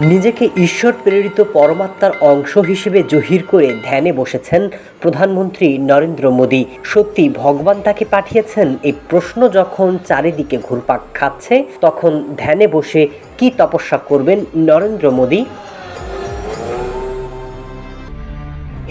নিজেকে ঈশ্বর প্রেরিত পরমাত্মার অংশ হিসেবে জহির করে ধ্যানে বসেছেন প্রধানমন্ত্রী নরেন্দ্র মোদী। সত্যি ভগবান তাকে পাঠিয়েছেন এই প্রশ্ন যখন চারিদিকে ঘুরপাক খাচ্ছে, তখন ধ্যানে বসে কি তপস্যা করবেন নরেন্দ্র মোদী?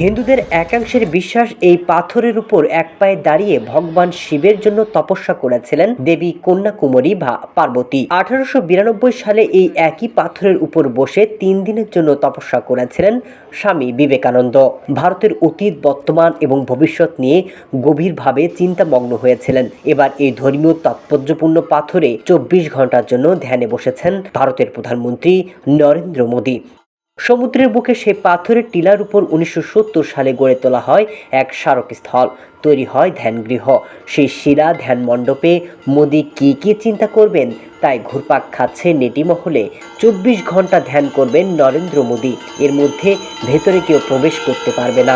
হিন্দুদের একাংশের বিশ্বাস এই পাথরের উপর এক পায়ে দাঁড়িয়ে ভগবান শিবের জন্য তপস্যা করেছিলেন দেবী কন্যাকুমারী বা পার্বতী। আঠারোশো বিরানব্বই সালে এই একই পাথরের উপর বসে তিন দিনের জন্য তপস্যা করেছিলেন স্বামী বিবেকানন্দ। ভারতের অতীত, বর্তমান এবং ভবিষ্যৎ নিয়ে গভীরভাবে চিন্তামগ্ন হয়েছিলেন। এবার এই ধর্মীয় তাৎপর্যপূর্ণ পাথরে চব্বিশ ঘণ্টার জন্য ধ্যানে বসেছেন ভারতের প্রধানমন্ত্রী নরেন্দ্র মোদী। সমুদ্রের বুকে সেই পাথরের টিলার উপর উনিশশো সত্তর সালে গড়ে তোলা হয় এক স্মারকস্থল। তৈরি হয় ধ্যানগৃহ। সেই শিলা ধ্যান মণ্ডপে মোদি কি কি চিন্তা করবেন তাই ঘুরপাক খাচ্ছে নেটি মহলে। চব্বিশ ঘণ্টা ধ্যান করবেন নরেন্দ্র মোদী। এর মধ্যে ভেতরে কেউ প্রবেশ করতে পারবে না।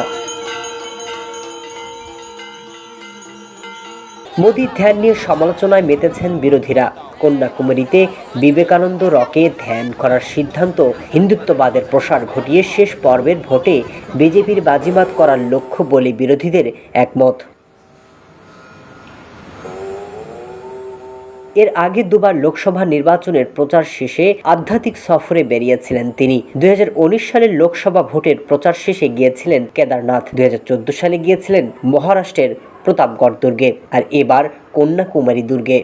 মোদির ধ্যান নিয়ে সমালোচনায় মেতেছেন বিরোধীরা। কন্যাকুমারীতে বিবেকানন্দ রকে ধ্যান করার সিদ্ধান্ত হিন্দুত্ববাদের প্রসার ঘটিয়ে শেষ পর্বের ভোটে বিজেপির বাজিমাত করার লক্ষ্য বলে বিরোধীদের একমত। এর আগে দুবার লোকসভা নির্বাচনের প্রচার শেষে আধ্যাত্মিক সফরে বেরিয়েছিলেন তিনি। দুই হাজার উনিশ সালের লোকসভা ভোটের প্রচার শেষে গিয়েছিলেন কেদারনাথ। দুই হাজার চোদ্দ সালে গিয়েছিলেন মহারাষ্ট্রের প্রতাপগড় দুর্গে। আর এবার কন্যাকুমারী দুর্গে।